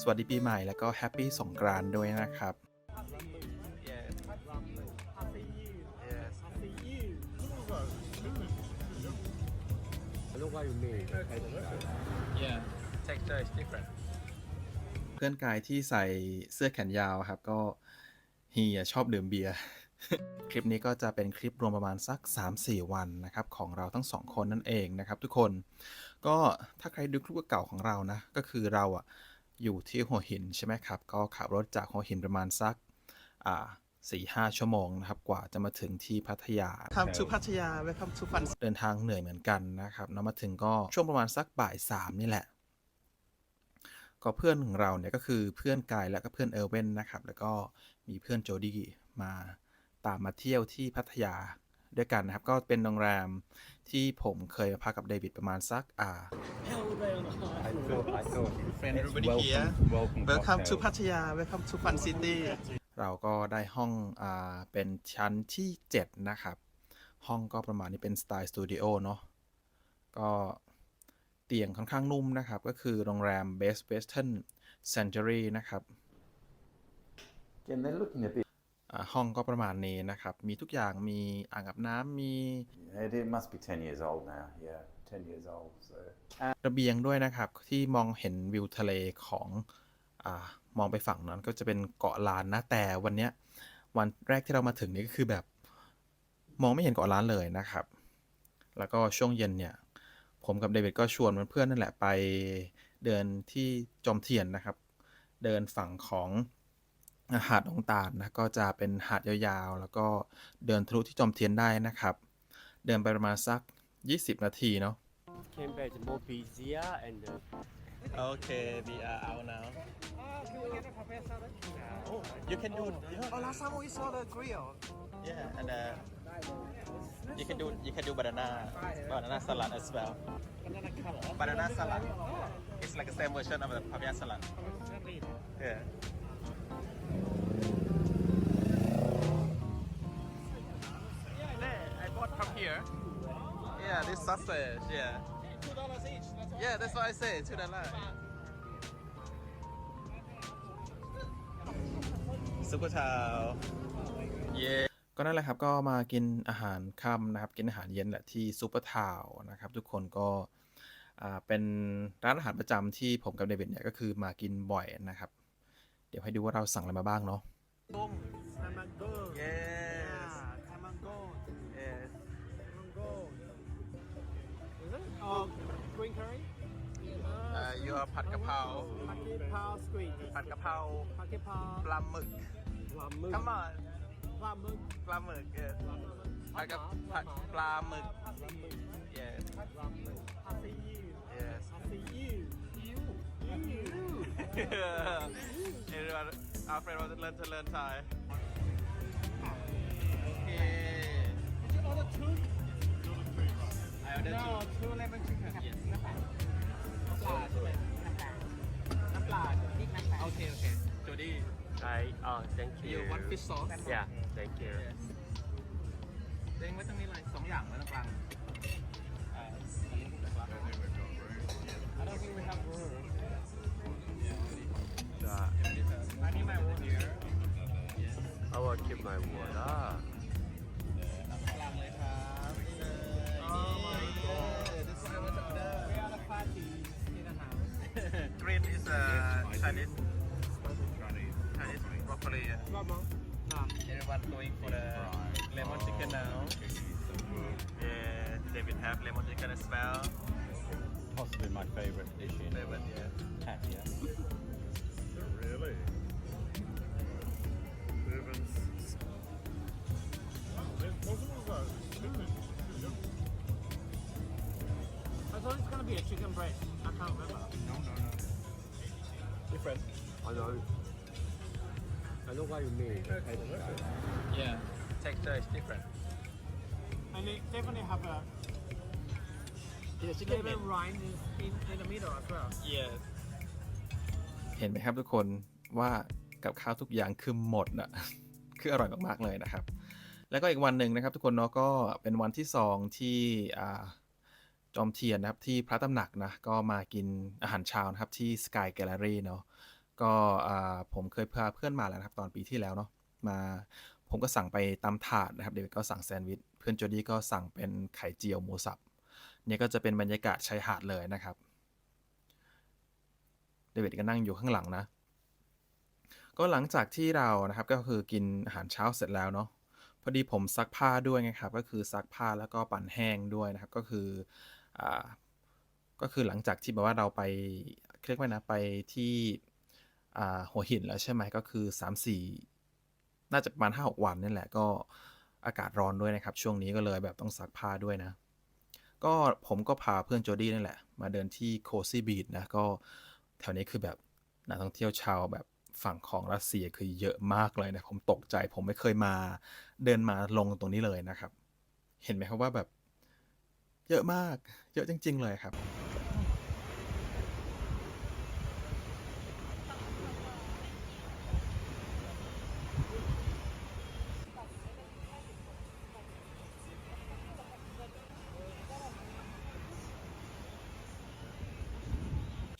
สวัสดีปีใหม่แล้วก็แฮปปี้สงกรานต์ด้วยนะครับ Look what you mean. Yeah. Texture is different. เพื่อนกายที่ใส่เสื้อแขนยาวครับก็เฮียชอบดื่มเบียร์ คลิปนี้ก็จะเป็นคลิปรวมประมาณสัก 3-4 วันนะครับของเราทั้งสองคนนั่นเองนะครับทุกคน ก็ถ้าใครดูคลิปเก่าของเรานะ ก็คือเราอะ อยู่ที่หัวหินใช่ไหมครับ ก็ขับรถจากหัวหินประมาณสักอ่าสี่ห้าชั่วโมงนะครับ กว่าจะมาถึงที่พัทยา Welcome to Pattaya Welcome to Fun เดินทางเหนื่อยเหมือนกันนะครับแล้วมาถึงก็ช่วงประมาณสักบ่ายสามนี่แหละ ก็เพื่อนของเราเนี่ยก็คือเพื่อนกายและก็เพื่อนเออร์เว่นนะครับ แล้วก็มีเพื่อนโจดี้มาตามมาเที่ยวที่พัทยาด้วยกันนะครับ ก็เป็นโรงแรมที่ผมเคยมาพักกับเดวิดประมาณสักอ่า I thought, I thought Friend it's everybody welcome, here. welcome, Welcome to cocktail. Pattaya Welcome to Fun City เราก็ได้ห้องอ่าเป็นชั้นที่ 7 นะครับ ห้องก็ประมาณนี้เป็นสไตล์สตูดิโอเนาะก็เตียงค่อนข้างนุ่มนะครับ ก็คือโรงแรม Best Western Century นะครับ Again, they're looking a bit. อ่าห้องก็ประมาณนี้นะครับ มีทุกอย่างมีอ่างอาบน้ำมี It, it must be 10 years old now. Yeah, 10 years old. So. ระเบียงด้วยนะครับ ที่มองเห็นวิวทะเลของอามองไปฝั่งนั้นก็จะเป็นเกาะล้านนะแต่วันเนี้ยวันแรกที่เรามาถึงนี่ก็คือแบบมองไม่เห็นเกาะล้านเลยนะครับ แล้วก็ช่วงเย็นเนี่ยผมกับเดวิดก็ชวนเพื่อนๆนั่นแหละไปเดินที่จอมเทียนนะครับ เดินฝั่งของหาดองตาลนะก็จะเป็นหาดยาวๆ แล้วก็เดินทะลุที่จอมเทียนได้นะครับ เดินไปประมาณสัก 20 นาทีเนาะ Cambridge more busier and uh, Okay, we are out now. You can do Oh last time we saw the grill yeah, and uh, you can do you can do banana banana salad as well. Banana salad. It's like the same version of the papaya salad. Yeah. Yeah, I bought from here. Yeah, this sausage. Yeah. Two dollars each. Yeah, that's what I say. Two dollars. Super Chow. Yeah. ก็นั่นแหละครับก็มากินอาหารค่ำนะครับ กินอาหารเย็นแหละที่ซูเปอร์ทาวน์นะครับ ทุกคนก็อ่าเป็นร้านอาหารประจำที่ผมกับเดวิดเนี่ยก็คือมากินบ่อยนะครับ เดี๋ยวให้ดูว่าเราสั่งอะไรมาบ้างเนาะ Tamango Is it? Oh green curry Uh, your ผัดกะเพรา Pocket Pao Squid ผัดกะเพรา Pocket Pao ปลาหมึก Lamuk Come on Lamuk ปลาหมึก yes ผัดกะผัดปลาหมึก yes I see you yes I see you You You everyone our friend want to learn to learn Thai okay Did you order two? I ordered No two two lemon chicken yes น้ำปลาใช่ไหมน้ำปลาพริกน้ำปลาโอเคโอเค Jody I oh thank you. You want fish sauce Yeah, thank you. yes เด้งไว้ตรงนี้เลยสองอย่างไว้ตรงกลางอ่าอันนี้ถูกแล้ว I don't think we have room I need my room here I will keep my water. Green is a Chinese. Chinese broccoli Come on Everyone going for the lemon chicken now. Yeah David have lemon chicken as well. Possibly my favourite dish in Favorite yeah. Pattaya. Really? I thought it's gonna be a chicken breast. I can't remember Different I know. I know what you mean. Yeah Texture is different And it definitely have a Yeah chicken lemon rind in, in, in the middle as well Yes เห็นไหมครับทุกคนว่ากับข้าวทุกอย่างคือหมดน่ะคืออร่อยมากๆเลยนะครับ แล้วก็อีกวันหนึ่งนะครับ ทุกคนเนาะก็เป็นวันที่สองที่อ่า จอมเทียนนะครับที่พระตำหนักนะก็มากินอาหารเช้านะครับที่ Sky Gallery เนาะก็ผมเคยพาเพื่อนมาแล้วนะครับตอนปีที่แล้วเนาะมาผมก็สั่งไปตามถาดนะครับเดวิดก็สั่งแซนด์วิชเพื่อนโจดี้ก็สั่งเป็นไข่เจียวหมูสับเนี่ยก็จะเป็นบรรยากาศชายหาดเลยนะครับเดวิดก็นั่งอยู่ข้างหลังนะ ก็หลังจากที่เรานะครับก็คือกินอาหารเช้าเสร็จแล้วเนาะพอดีผมซักผ้าด้วยไงครับ ก็คือซักผ้าแล้วก็ปั่นแห้งด้วยนะครับ ก็คือ อ่าก็คือหลังจากที่แบบว่าเราไปเรียกว่านะไปที่อ่าหัวหินแล้วใช่ไหมก็คือ3-4น่าจะประมาณ5-6วันนี่แหละก็อากาศร้อนด้วยนะครับ ช่วงนี้ก็เลยแบบต้องซักผ้าด้วยนะ ก็ผมก็พาเพื่อนโจดี้นั่นแหละ มาเดินที่โคซี่บีชนะก็แถวนี้คือแบบนักท่องเที่ยวชาวแบบฝั่งของรัสเซียคือเยอะมากเลยนะ ผมตกใจผมไม่เคยมาเดินมาลงตรงนี้เลยนะครับ เห็นไหมครับว่าแบบ เยอะมาก เยอะจริง ๆ เลยครับ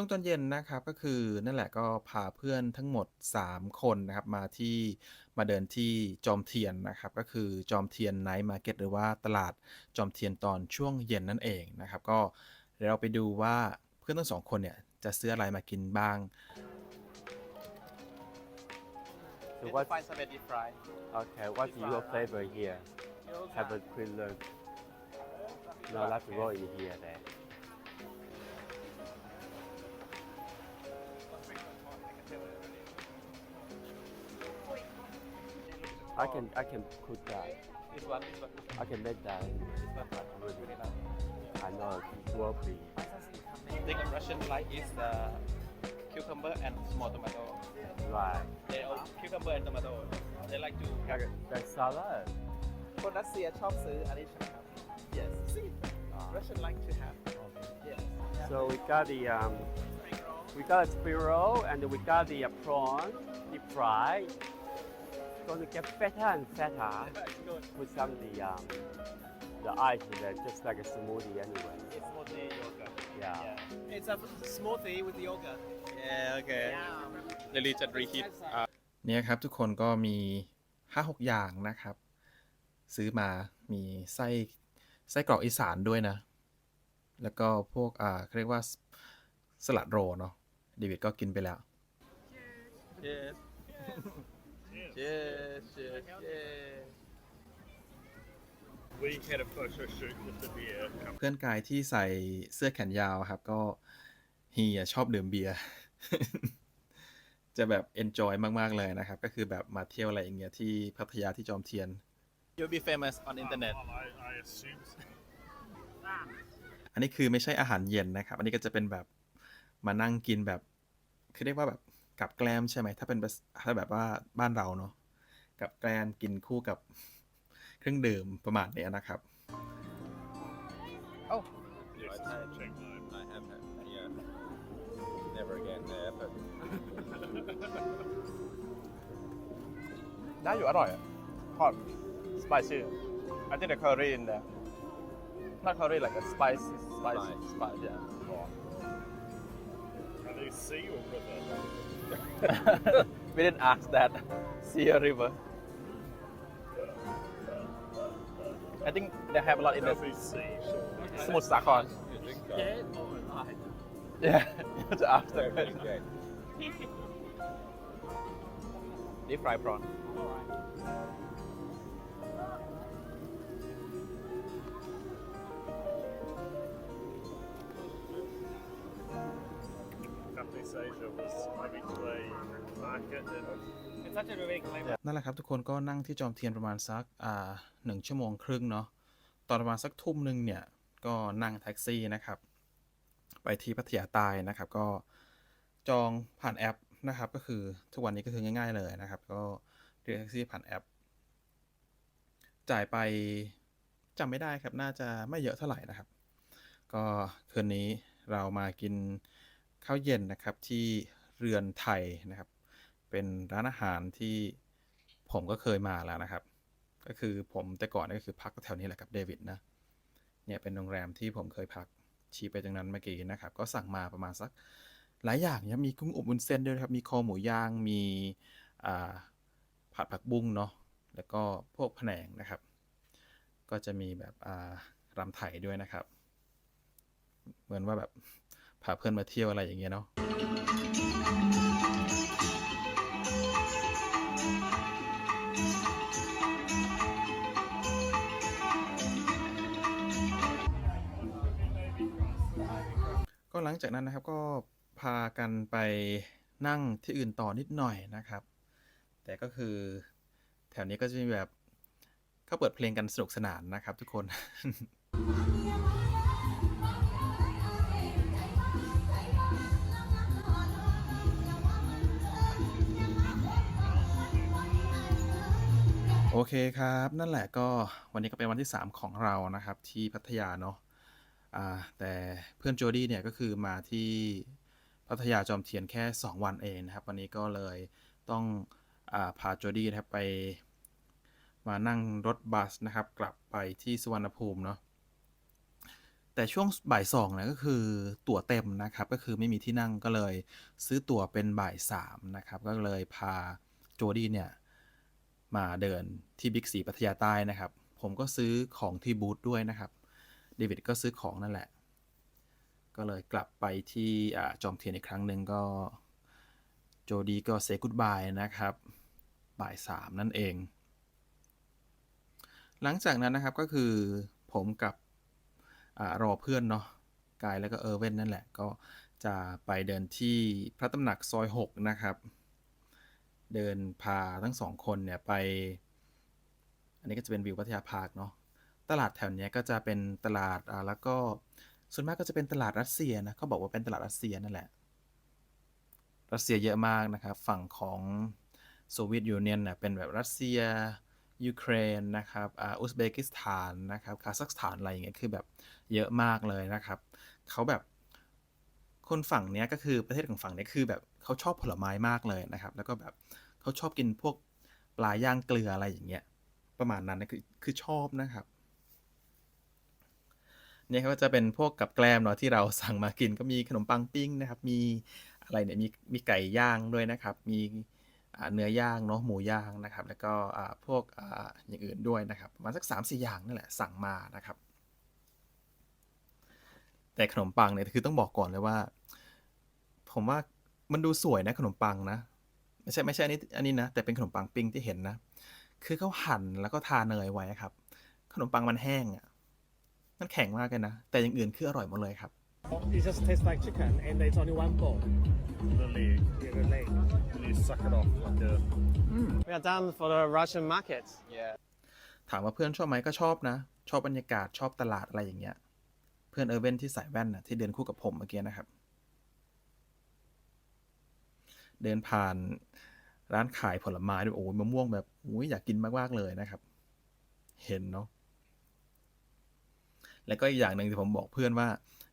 ช่วงตอนเย็นนะครับ ก็คือนั่นแหละก็พาเพื่อนทั้งหมด 3 คนนะครับ มาที่มาเดินที่จอมเทียนนะครับ ก็คือจอมเทียนไนท์มาร์เก็ตหรือว่าตลาดจอมเทียนตอนช่วงเย็นนั่นเองนะครับ ก็เดี๋ยวเราไปดูว่าเพื่อนทั้งสองคนเนี่ยจะซื้ออะไรมากินบ้าง So Did you what? find some deep fry Okay, what's your flavor here? Have a quick look. No, let's roll in here then. I can I can cook that. This one, this one, I can make that. this one. Really. I know it will be. The thing Russian like is uh, cucumber and small tomato. Right. They all cucumber and tomato. They like to have Like that salad. คนรัสเซียชอบซื้ออันนี้ใช่ไหมครับ Yes. See, Russian like to have. Yes. So we got the um, we got a spring roll and we got the uh, prawn deep fried. Gonna get fatter and fatter. Good. Put some the um, the ice in there, just like a smoothie anyway. It's smoothie yogurt. Yeah. Yeah. It's a smoothie with yogurt. Yeah. Okay. Yeah. The Richard reheat. Uh, เนี่ยครับทุกคนก็มี 5-6 อย่างนะครับ ซื้อมามีไส้ไส้กรอกอีสานด้วยนะ แล้วก็พวกอ่าเขาเรียกว่าสสลัดโรลเนาะเดวิดก็กินไปแล้ว Cheers. Cheers. Cheers. Cheers. We had a photo shoot with the beer company. เพื่อนกายที่ใส่เสื้อแขนยาวครับก็เฮียชอบดื่มเบียร์ จะแบบเอนจอยมาก ๆ เลยนะครับ ก็คือแบบมาเที่ยวอะไรอย่างเงี้ยที่พัทยาที่จอมเทียน You'll be famous on internet. Well, I, I assume so. อันนี้คือไม่ใช่อาหารเย็นนะครับ อันนี้ก็จะเป็นแบบมานั่งกินแบบคือเรียกว่าแบบ กับแกล้มใช่ไหมถ้าเป็นภาษถ้าแบบว่าบ้านเราเนาะกับแกล้มกินคู่กับเครื่องดื่มประมาณเนี้ยนะครับ Oh. Yes, Right. it's check mine. I have had. Yeah. Never again. Yeah, but. ได้อยู่อร่อยอะ hot spicy I think the curry in there not curry like a spice spice spice yeah Are they sea or river? We didn't ask that sea or river I think they have a lot in the Probably sea, sure. สมุทรสาคร Yeah, to ask the question. Deep fried prawn. Asia was maybe to a market and It's such a very clever. นั่นแหละครับทุกคนก็นั่งที่จอมเทียนประมาณสักอ่าหนึ่งชั่วโมงครึ่งเนาะตอนประมาณสักทุ่มหนึ่งเนี่ย ก็นั่งแท็กซี่นะครับ ไปที่พัทยาใต้นะครับ ก็จองผ่านแอปนะครับ ก็คือทุกวันนี้ก็คือง่าย ๆเลยนะครับ ก็เรียกแท็กซี่ผ่านแอป จ่ายไปจำไม่ได้ครับน่าจะไม่เยอะเท่าไหร่นะครับ ก็คืนนี้เรามากิน ข้าวเย็นนะครับที่เรือนไทยนะครับ เป็นร้านอาหารที่ผมก็เคยมาแล้วนะครับ ก็คือผมแต่ก่อนก็คือพักแถวนี้แหละครับเดวิดนะเนี่ยเป็นโรงแรมที่ผมเคยพักชี้ไปตรงนั้นเมื่อกี้นะครับ ก็สั่งมาประมาณสักหลายอย่างเนี่ยมีกุ้งอบวุ้นเส้นด้วยครับ มีคอหมูย่าง มีผัดผักบุ้งเนาะ แล้วก็พวกแผนงนะครับ ก็จะมีแบบรำไถด้วยนะครับ เหมือนว่าแบบ พาเพื่อนมาเที่ยวอะไรอย่างเงี้ยเนาะก็หลังจากนั้นนะครับก็พากันไปนั่งที่อื่นต่อนิดหน่อยนะครับ แต่ก็คือแถวนี้ก็จะมีแบบก็เปิดเพลงกันสนุกสนานนะครับทุกคน อเคครับ นั่นแหละก็วันนี้ก็เป็นวันที่ 3 ของเรานะครับ ที่พัทยาเนาะอ่าแต่เพื่อนโจดี้เนี่ยก็คือมาที่พัทยาจอมเทียนแค่ 2 วันเองนะครับ วันนี้ก็เลยต้องอาพาโจดี้นะครับไปมานั่งรถบัสนะครับ กลับไปที่สุวรรณภูมิเนาะแต่ช่วงบ่ายสองนี่ยก็คือตั๋วเต็มนะครับ ก็คือไม่มีที่นั่งก็เลยซื้อตั๋วเป็นบ่ายสามนะครับ ก็เลยพาโจดี้เนี่ย มาเดินที่บิ๊กซีพัทยาใต้นะครับ ผมก็ซื้อของที่บูธด้วยนะครับเดวิดก็ซื้อของนั่นแหละ ก็เลยกลับไปที่อจอมเทียนอีกครั้งหนึ่งก็โจดีก็เซกุ d บายนะครับ บ่ายสามนั่นเอง หลังจากนั้นนะครับก็คือผมกับอรอเพื่อนเนาะกายแล้วก็เออร์เว่นนั่นแหละ ก็จะไปเดินที่พระตำหนักซอย 6 นะครับ เดินพาทั้งสองคนเนี่ยไป อันนี้ก็จะเป็นวิวพัทยาพาร์คเนาะตลาดแถวนี้ก็จะเป็นตลาดอ่าแล้วก็ส่วนมากก็จะเป็นตลาดรัสเซียนะเขาบอกว่าเป็นตลาดรัสเซียนั่นแหละ รัสเซียเยอะมากนะครับ ฝั่งของโซเวียตยูเนียนเนี่ยเป็นแบบรัสเซียยูเครนนะครับออุซเบกิสถานนะครับคาซัคสถานอะไรอย่างเงี้ยคือแบบเยอะมากเลยนะครับเขาแบบ คนฝั่งเนี้ยก็คือประเทศของฝั่งเนี้ยคือแบบเขาชอบผลไม้มากเลยนะครับ แล้วก็แบบเขาชอบกินพวกปลาย่างเกลืออะไรอย่างเงี้ย ประมาณนั้นนะคือคือชอบนะครับ เนี่ยก็จะเป็นพวกกับแกล้มเนาะที่เราสั่งมากินก็มีขนมปังปิ้งนะครับ มีอะไรเนี่ยมีมีไก่ย่างด้วยนะครับ มีเนื้อย่างเนาะหมูย่างนะครับ แล้วก็พวกออย่างอื่นด้วยนะครับประมาณสักสามสี่อย่างนั่นแหละสั่งมานะครับ แต่ขนมปังเนี่ยคือต้องบอกก่อนเลยว่า ผมว่ามันดูสวยนะขนมปังนะไม่ใช่ไม่ใช่อันนี้อันนี้นะ แต่เป็นขนมปังปิ้งที่เห็นนะ คือเขาหั่นแล้วก็ทาเนยไว้ครับ ขนมปังมันแห้งอะมันแข็งมากเลยนะ แต่อย่างอื่นคืออร่อยหมดเลยครับ It just tastes like chicken, and it's only one bone. The leg. Yeah, the leg. And you suck it off like a. We are done for the Russian market. Yeah. ถามว่าเพื่อนชอบไหมก็ชอบนะ ชอบบรรยากาศชอบตลาดอะไรอย่างเงี้ยเพื่อนเออร์เวนที่ใส่แว่นนะที่เดินคู่กับผมเมื่อกี้นะครับ เดินผ่านร้านขายผลไม้ด้วยโอ้ยมะม่วงแบบอุ้ยอยากกินมากๆเลยนะครับ เห็นเนาะแล้วก็อีกอย่างหนึ่งที่ผมบอกเพื่อนว่า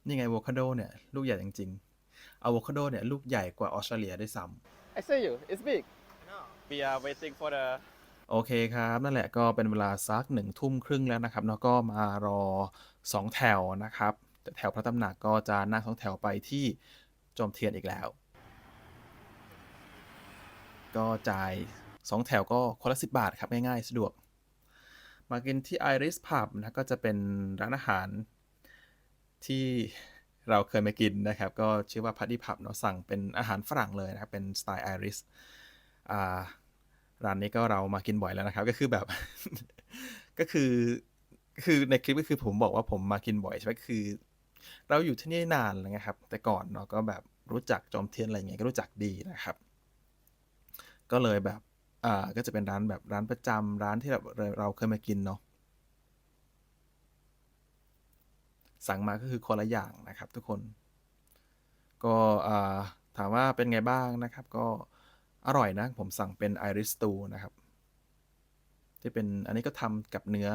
นี่ไงอะโวคาโดเนี่ยลูกใหญ่จริงๆอะโวคาโดเนี่ยลูกใหญ่กว่าออสเตรเลียด้วยซ้ำ I see you. It's big. We are waiting for the โอเคครับ นั่นแหละก็เป็นเวลาสักหนึ่งทุ่มครึ่งแล้วนะครับแล้วก็มารอสองแถวนะครับแต่แถวพระตำหนักก็จะนั่งสองแถวไปที่จอมเทียนอีกแล้ว ก็จ่ายสองแถวก็คนละสิบบาทครับ ง่ายๆ สะดวก มากินที่ Iris Pub นะก็จะเป็นร้านอาหารที่เราเคยมากินนะครับ ก็ชื่อว่า Party Pub เนาะสั่งเป็นอาหารฝรั่งเลยนะครับ เป็นสไตล์ Iris อ่า ร้านนี้ก็เรามากินบ่อยแล้วนะครับ ก็คือแบบ ก็คือ คือในคลิปก็คือผมบอกว่าผมมากินบ่อยใช่ไหมคือ เราอยู่ที่นี่นานแล้วไงครับ แต่ก่อนเนาะก็แบบรู้จักจอมเทียนอะไรอย่างเงี้ยก็รู้จักดีนะครับ ก็เลยแบบอ่าก็จะเป็นร้านแบบร้านประจำร้านที่เราเราเคยมากินเนาะสั่งมาก็คือคนละอย่างนะครับ ทุกคน ก็อ่าถามว่าเป็นไงบ้างนะครับ ก็ อร่อยนะ ผมสั่งเป็น Iris Stew นะครับ ที่เป็นอันนี้ก็ทำกับเนื้อ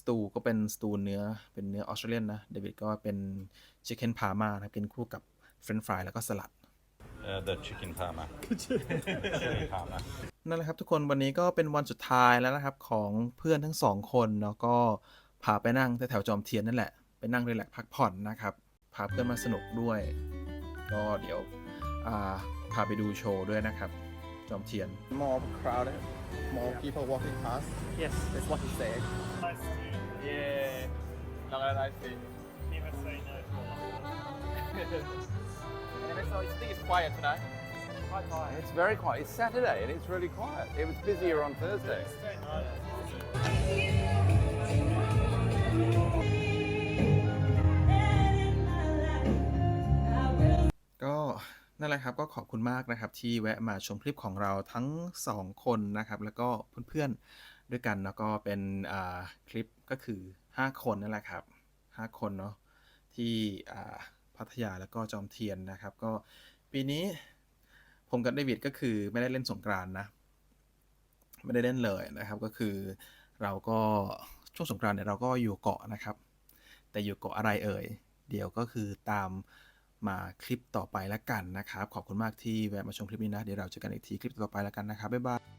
สตูก็เป็นสตูเนื้อเป็นเนื้อออสเตรเลียนนะเดวิดก็เป็นชิคเก้นพาม่านะครับกินคู่กับเฟรนช์ฟรายแล้วก็สลัด Uh, the chicken parma. Chili parma. นั่นแหละครับทุกคนวันนี้ก็เป็นวันสุดท้ายแล้วนะครับ ของเพื่อนทั้งสองคนเนาะก็พาไปนั่งแถวๆจอมเทียนนั่นแหละ ไปนั่งรีแลกซ์พักผ่อนนะครับ พาเพื่อนมาสนุกด้วย ก็เดี๋ยวอ่า พาไปดูโชว์ด้วยนะครับ จอมเทียน more crowded more people walking past Yes, that's what he said. Nice to meet you. yeah long as I see Never say no to anyway so you think it's quiet tonight It's very quiet. It's Saturday and it's really quiet. It was busier on Thursday. nice. นั่นแหละครับ ก็ขอบคุณมากนะครับ ที่แวะมาชมคลิปของเราทั้ง 2 คนนะครับ แล้วก็เพื่อนๆด้วยกันแล้วก็เป็นอ่าคลิปก็คือ 5 คนนั่นแหละครับ 5 คนเนาะที่อ่าพัทยาแล้วก็จอมเทียนนะครับ ก็ปีนี้ผมกับเดวิดก็คือไม่ได้เล่นสงกรานนะ ไม่ได้เล่นเลยนะครับ ก็คือเราก็ช่วงสงกรานเนี่ยเราก็อยู่เกาะนะครับ แต่อยู่เกาะอะไรเอ่ยเดี๋ยวก็คือตาม มาคลิปต่อไปแล้วกันนะครับ ขอบคุณมากที่แวะมาชมคลิปนี้นะ เดี๋ยวเราเจอกันอีกทีคลิปต่อไปแล้วกันนะครับ บ๊ายบาย